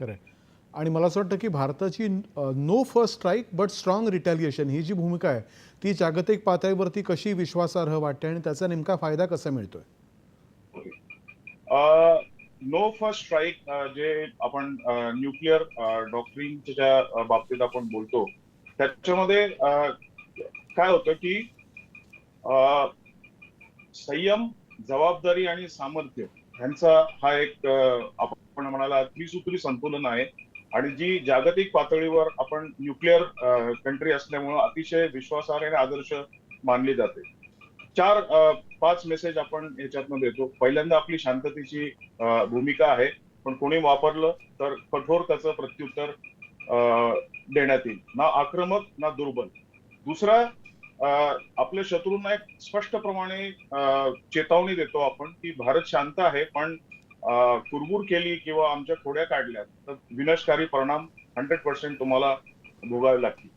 खरंय. आणि मला असं वाटतं की भारताची no first strike but strong retaliation ही जी भूमिका आहे ती जागतिक पातळीवरती कशी विश्वासार्ह वाटते आणि त्याचा नेमका फायदा कसा मिळतोय? नो फर्स्ट स्ट्राईक जे आपण न्यूक्लिअर डॉक्टरिंगच्या बाबतीत आपण बोलतो त्याच्यामध्ये काय होतं की संयम जबाबदारी आणि सामर्थ्य ह्यांचा हा एक आपण म्हणाला त्रिसूत्री संतुलन आहे. आणि जी जागतिक पातळीवर आपण न्यूक्लिअर कंट्री असल्यामुळं अतिशय विश्वासार्ह आणि आदर्श मानली जाते. चार पाच मेसेज आपण याच्यातनं देतो. पहिल्यांदा आपली शांततेची भूमिका आहे. पण कोणी वापरलं तर कठोर त्याचं प्रत्युत्तर देण्यात येईल. ना आक्रमक ना दुर्बल. दुसरा आपल्या शत्रूंना एक स्पष्टप्रमाणे चेतावणी देतो आपण की भारत शांत आहे पण कुरबूर कुरबुर केली किंवा आमच्या खोड्या काढल्या तर विनाशकारी परिणाम हंड्रेड पर्सेंट तुम्हाला भोगावे लागतील.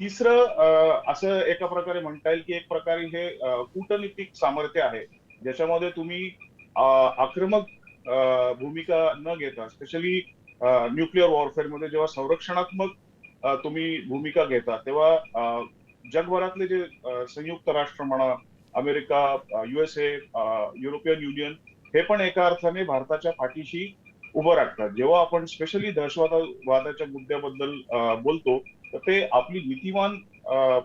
तिसरं असं एका प्रकारे म्हणता येईल की एक प्रकारे हे कूटनीतिक सामर्थ्य आहे ज्याच्यामध्ये तुम्ही आक्रमक भूमिका न घेता स्पेशली न्यूक्लिअर वॉरफेअरमध्ये जेव्हा संरक्षणात्मक तुम्ही भूमिका घेता तेव्हा जगभरातले जे संयुक्त राष्ट्र म्हणा अमेरिका युएसए युरोपियन युनियन हे पण एका अर्थाने भारताच्या पाठीशी उभं राखतात. जेव्हा आपण स्पेशली दहशतवादाच्या मुद्द्याबद्दल बोलतो तर ते आपली नीतिमान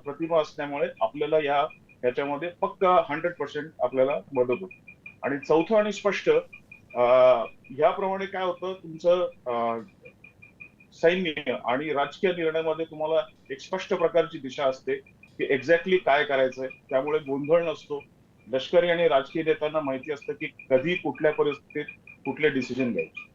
प्रतिमा असल्यामुळे आपल्याला या ह्याच्यामध्ये पक्का हंड्रेड पर्सेंट आपल्याला मदत होते. आणि चौथं आणि स्पष्ट ह्याप्रमाणे काय होतं तुमचं सैन्य आणि राजकीय निर्णयामध्ये तुम्हाला एक स्पष्ट प्रकारची दिशा असते की एक्झॅक्टली काय करायचंय त्यामुळे गोंधळ नसतो. लष्करी आणि राजकीय नेत्यांना माहिती असतं की कधी कुठल्या परिस्थितीत कुठले डिसिजन घ्यायचे.